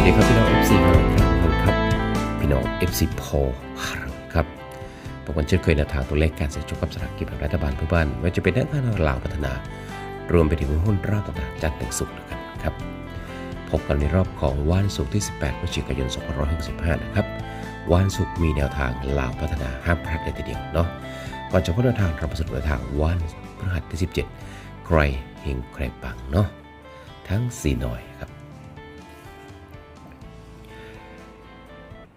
วัสดีครับพี่น้อง FC ครับทุกท่านครับ พี่น้อง FC โพครับพบกันเช่นเคยในทางตัวเลขการเสี่ยงโชคกับสลากกินแบ่งรัฐบาลเพื่อบ้านไว่าจะเป็นด้านการลาวพัฒนา รวมไปถึงหุ้นรอบต่างๆจันทร์ถึงศุกร์แล้วกันครับ พบกันในรอบของวันศุกร์ที่ 18พฤศจิกายน 2565 นะครับ วันศุกร์มีแนวทางลาวพัฒนาห้ามพลาดเลยทีเดียวเนาะ ก่อนจะพ้นแนวทางเราไปสรุปแนวทางวันพฤหัสที่ 17 ใครเฮงใครปังเนาะ ทั้ง 4 หน่อยครับ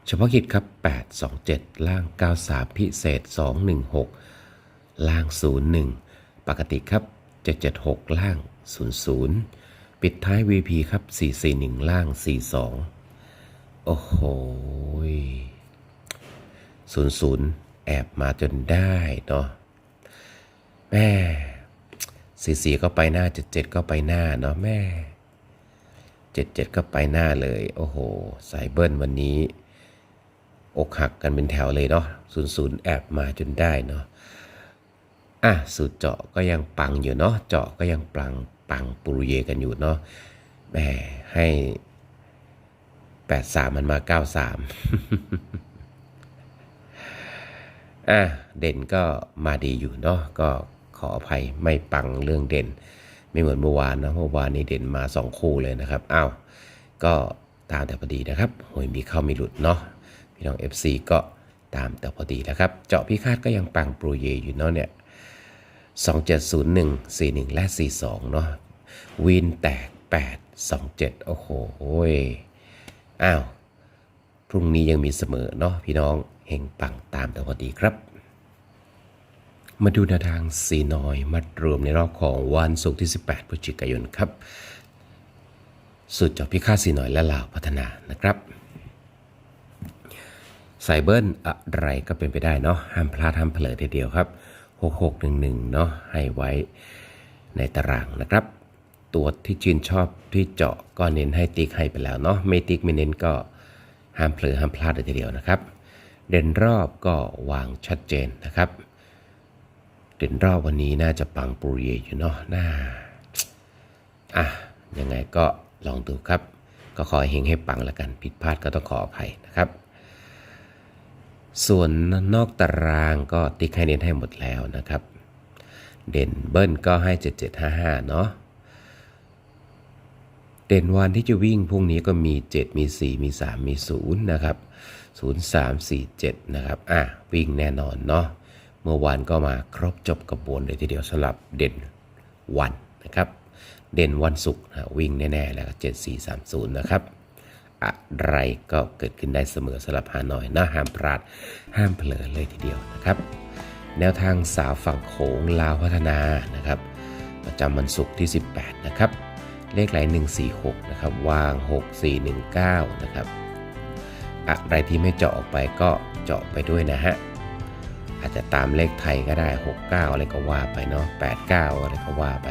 เฉพาะกิจครับ 827 ล่าง 93 พิเศษ 216 ล่าง 01 ปกติครับ 776 ล่าง 00 ปิดท้าย VP ครับ 441 ล่าง 42 โอ้โหย00 แอบมาจนได้เนาะแม่44 ก็ไปหน้า 77 ก็ไปหน้าเนาะแม่ 77 ก็ไปหน้าเลย โอ้โห สายเบิ้ลวันนี้ อกหักกันเป็นแถวเลยเนาะศูนย์ศูนย์แอบมาจนได้เนาะอะสูตรเจาะก็ยังปังอยู่เนาะเจาะก็ยังปังปังปุรุเยกันอยู่เนาะแหมให้แปดสามมันมาเก้าสามอะเด่นก็มาดีอยู่เนาะก็ขออภัยไม่ปังเรื่องเด่น ไม่เหมือนเมื่อวานนะเมื่อวานนี้เด่นมาสองคู่เลยนะครับอ้าวก็ตามแต่พอดีนะครับหวยมีเข้ามีหลุดเนาะ พี่น้อง FC ก็ตามแต่พอดีแล้วครับ เจาะพิคาดก็ยังปังโปรเยอยู่เนาะเนี่ย2701 41 และ 42 เนาะวินแตก 8 27 โอ้โหอ้าว พรุ่งนี้ยังมีเสมอเนาะพี่น้องเฮงปังตามแต่พอดีครับ มาดูแนวทางสีน้อยมัดรวมในรอบของวันศุกร์ที่ 18พฤศจิกายนครับ สุดเจาะพิคาดสีน้อยและลาวพัฒนานะครับ ไซเบิลอะไรก็เป็นไปได้เนาะห้ามพลาดห้ามเผลอทีเดียวครับ 6611 เนาะให้ไว้ในตารางนะครับ ตัวที่ชื่นชอบที่เจาะก็เน้นให้ติ๊กให้ไปแล้วเนาะไม่ติ๊กไม่เน้นก็ห้ามเผลอห้ามพลาดเลยทีเดียวนะครับ เด่นรอบก็วางชัดเจนนะครับ เด่นรอบวันนี้น่าจะปังปุริเยอยู่เนาะน่าอะยังไงก็ลองดูครับ ก็ขอเฮงให้ปังแล้วกัน ผิดพลาดก็ต้องขออภัยนะครับ ส่วนนอกตารางก็ติ๊กให้เน้นให้หมดแล้วนะครับ เด่นเบิ้ลก็ให้ 7755 เนาะเด่นวันที่จะวิ่งพรุ่งนี้ก็มี 7 มี 4 มี 3 มี 0 นะครับ 0 3 4 7 นะครับ อะ วิ่งแน่นอนเนาะเมื่อวานก็มาครบจบกระบวนเลยทีเดียวสำหรับเด่นวันนะครับ เด่นวันศุกร์นะวิ่งแน่ ๆ แล้วก็7 4 3 0 นะครับ อะไรก็เกิดขึ้นได้เสมอสำหรับฮานอยนะห้ามพลาดห้ามเผลอเลยทีเดียวนะครับ แนวทางสาวฝั่งโขงลาวพัฒนานะครับ ประจำวันศุกร์ที่ 18 นะครับ เลขไหล146 นะครับ วาง 6419 นะครับ อะไรที่ไม่เจาะออกไปก็เจาะไปด้วยนะฮะอาจจะตามเลขไทยก็ได้ 69 อะไรก็ว่าไปเนาะ89 อะไรก็ว่าไป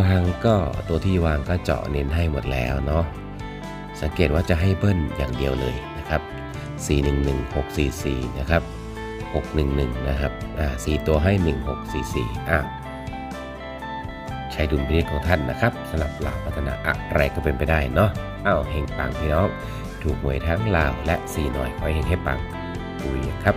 วางก็ตัวที่วางก็เจาะเน้นให้หมดแล้วเนาะสังเกตว่าจะให้เบิ้ลอย่างเดียวเลยนะครับ 411 644 นะครับ 611 นะครับอ่า4ตัวให้ 1644อะใช้ดุลพินิจของท่านนะครับสำหรับลาวพัฒนาอะไรก็เป็นไปได้เนาะอ้าวเฮงปังพี่น้อง ถูกหวยทั้งลาวและสีหน่อยขอให้เฮงให้ปังปุยครับ